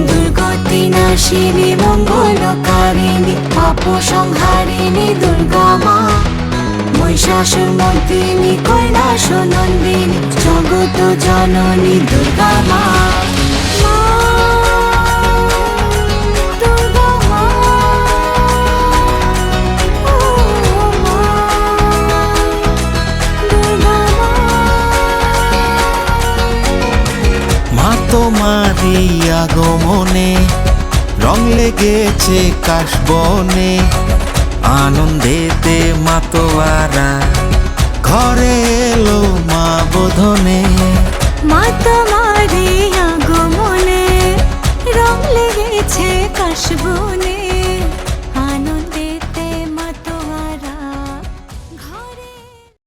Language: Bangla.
দুর্গতি নাশিনী মঙ্গলকারিণী পাপ সংহারিণী দুর্গা মা মহিষাসুর মর্দিনী কৈলাস নন্দিনী জগত জননী দুর্গা মা তোমারই আগমনে, রং লেগেছে কাশবনে। আনন্দেতে মাতোয়ারা, ঘরে এলো মা বোধনে। মা তোমারে আগমনে, রং লেগেছে কাশবনে।